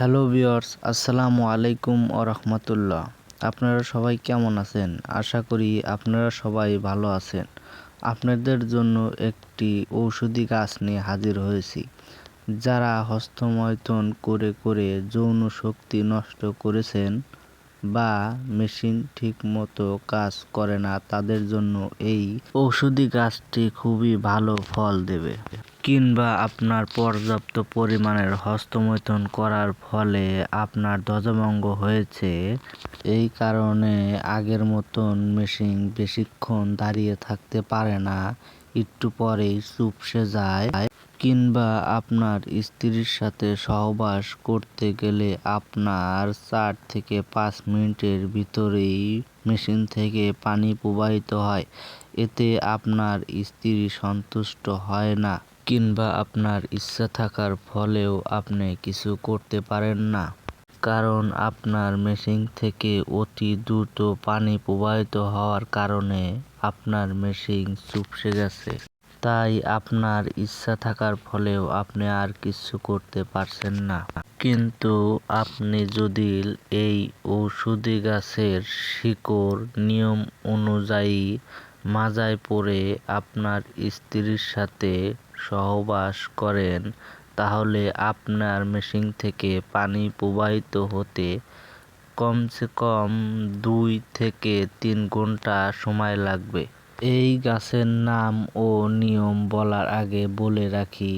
Hello viewers, আসসালামু আলাইকুম ও রহমতুল্লাহ। আপনারা সবাই কেমন আছেন? আশা করি আপনারা সবাই ভালো আছেন। আপনাদের জন্য একটি ঔষধি গাছ নিয়ে হাজির হয়েছি, যারা হস্তমৈথুন করে করে যৌন শক্তি নষ্ট করেছেন বা মেশিন ঠিকমতো কাজ করে না, তাদের জন্য এই ঔষধি গাছটি খুবই ভালো ফল দেবে। কিংবা আপনার পর্যাপ্ত পরিমাণের হস্তমৈথুন করার ফলে আপনার ধ্বজভঙ্গ হয়েছে। এই কারণে আগের মতন মেশিন বেশিক্ষণ দাঁড়িয়ে থাকতে পারে না। একটু পরেই চুপসে যায়। কিংবা আপনার স্ত্রীর সাথে সহবাস করতে গেলে আপনার চার থেকে পাঁচ মিনিটের ভিতরেই মেশিন থেকে পানি প্রবাহিত হয়। এতে আপনার স্ত্রী সন্তুষ্ট হয় না। কিংবা আপনার ইচ্ছা থাকার ফলেও আপনি কিছু করতে পারেন না। কারণ আপনার মেশিন থেকে অতি দ্রুত পানি প্রবাহিত হওয়ার কারণে আপনার মেশিন চুপসে গেছে। তাই আপনার ইচ্ছা থাকার ফলেও আপনি আর কিছু করতে পারছেন না। কিন্তু আপনি যদি এই ঔষধি গাছের শিকড় নিয়ম অনুযায়ী মাজায় পড়ে আপনার স্ত্রীর সাথে সহবাস করেন, তাহলে আপনার মেশিন থেকে পানি প্রবাহিত হতে কমসে কম দুই থেকে তিন ঘণ্টা সময় লাগবে। এই গাছের নাম ও নিয়ম বলার আগে বলে রাখি,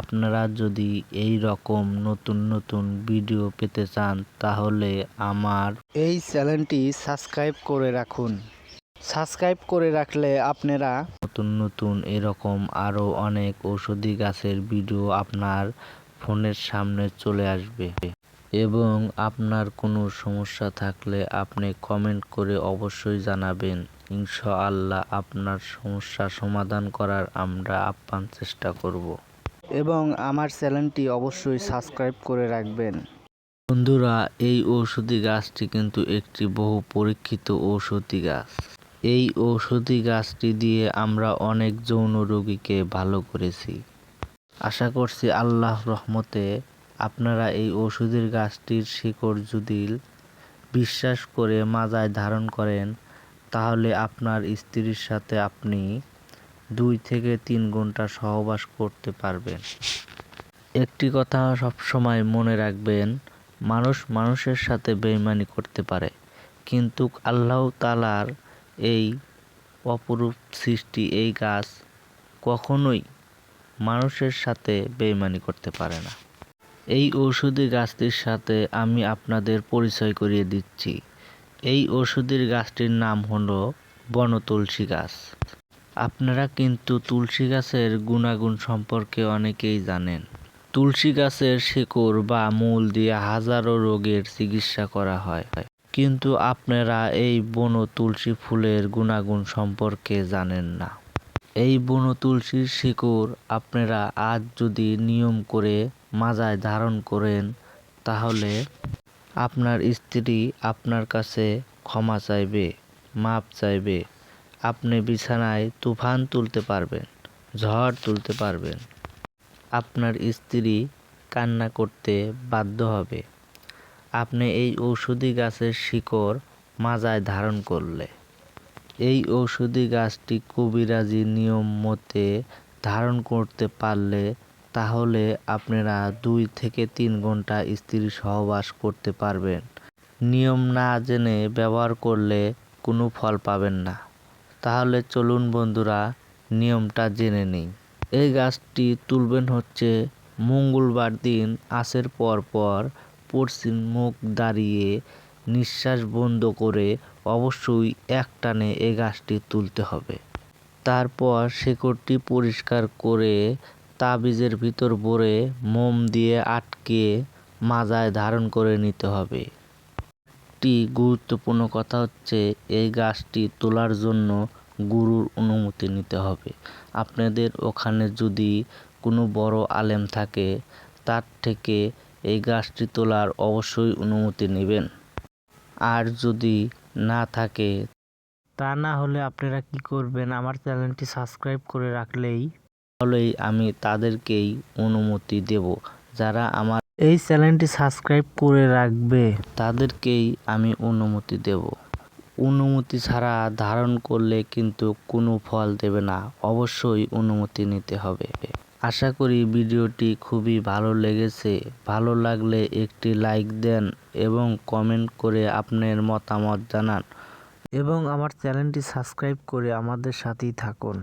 আপনারা যদি এই রকম নতুন নতুন ভিডিও পেতে চান, তাহলে আমার এই চ্যানেলটি সাবস্ক্রাইব করে রাখুন। সাবস্ক্রাইব করে রাখলে আপনারা নতুন নতুন এরকম আরও অনেক ঔষধি গাছের ভিডিও আপনার ফোনের সামনে চলে আসবে। এবং আপনার কোনো সমস্যা থাকলে আপনি কমেন্ট করে অবশ্যই জানাবেন। ইনশাআল্লাহ আপনার সমস্যা সমাধান করার আমরা আপ্রাণ চেষ্টা করব। এবং আমার চ্যানেলটি অবশ্যই সাবস্ক্রাইব করে রাখবেন। বন্ধুরা, এই ঔষধি গাছটি কিন্তু একটি বহু পরীক্ষিত ঔষধি গাছ। এই ঔষধি গাছটি দিয়ে আমরা অনেক যৌন রোগীকে ভালো করেছি। আশা করছি আল্লাহ রহমতে আপনারা এই ওষুধের গাছটির শিকড় যদি বিশ্বাস করে মাজায় ধারণ করেন, তাহলে আপনার স্ত্রীর সাথে আপনি দুই থেকে তিন ঘণ্টা সহবাস করতে পারবেন। একটি কথা সবসময় মনে রাখবেন, মানুষ মানুষের সাথে বেইমানি করতে পারে, কিন্তু আল্লাহ তালার এই অপরূপ সৃষ্টি, এই গাছ কখনোই মানুষের সাথে বেইমানি করতে পারে না। এই ঔষধি গাছটির সাথে আমি আপনাদের পরিচয় করিয়ে দিচ্ছি। এই ঔষধির গাছটির নাম হলো বনতুলসী গাছ। আপনারা কিন্তু তুলসী গাছের গুণাগুণ সম্পর্কে অনেকেই জানেন। তুলসী গাছের শিকড় বা মূল দিয়ে হাজারো রোগের চিকিৎসা করা হয়। কিন্তু আপনারা এই বন তুলসী ফুলের গুণাগুণ সম্পর্কে জানেন না। এই বন তুলসীর শিকড় আপনারা আজ যদি নিয়ম করে মাজায় ধারণ করেন, তাহলে আপনার স্ত্রী আপনার কাছে ক্ষমা চাইবে, মাপ চাইবে। আপনি বিছানায় তুফান তুলতে পারবেন, ঝড় তুলতে পারবেন। আপনার স্ত্রী কান্না করতে বাধ্য হবে। আপনি এই ঔষধি গাছের শিকড় মাজায় ধারণ করলে। এই ঔষধি গাছটি কবিরাজি নিয়ম মতে ধারণ করতে পারলে তাহলে আপনারা দুই থেকে তিন ঘণ্টা স্ত্রী সহবাস করতে পারবেন। নিয়ম না জেনে ব্যবহার করলে কোনো ফল পাবেন না। তাহলে চলুন বন্ধুরা, নিয়মটা জেনে নিই। এই গাছটি তুলবেন হচ্ছে মঙ্গলবার দিন আসের পর পর পশ্চিম মুখ দাঁড়িয়ে নিঃশ্বাস বন্ধ করে অবশ্যই এক টানে এই গাছটি তুলতে হবে। তারপর শেকড়টি পরিষ্কার করে তাবিজের ভিতর ভরে মোম দিয়ে আটকে মাজায় ধারণ করে নিতে হবে। একটি গুরুত্বপূর্ণ কথা হচ্ছে, এই গাছটি তোলার জন্য গুরুর অনুমতি নিতে হবে। আপনাদের ওখানে যদি কোনো বড় আলেম থাকে, তার থেকে এই গাছটি তোলার অবশ্যই অনুমতি নেবেন। আর যদি না থাকে, তা না হলে আপনারা কি করবেন? আমার চ্যানেলটি সাবস্ক্রাইব করে রাখলেই তাহলেই আমি তাদেরকেই অনুমতি দেব। যারা আমার এই চ্যানেলটি সাবস্ক্রাইব করে রাখবে, তাদেরকেই আমি অনুমতি দেব। অনুমতি ছাড়া ধারণ করলে কিন্তু কোনো ফল দেবে না। অবশ্যই অনুমতি নিতে হবে। আশা করি ভিডিওটি খুবই ভালো লেগেছে। ভালো লাগলে একটি লাইক দেন এবং কমেন্ট করে আপনার মতামত জানান এবং আমার চ্যানেলটি সাবস্ক্রাইব করে আমাদের সাথেই থাকুন।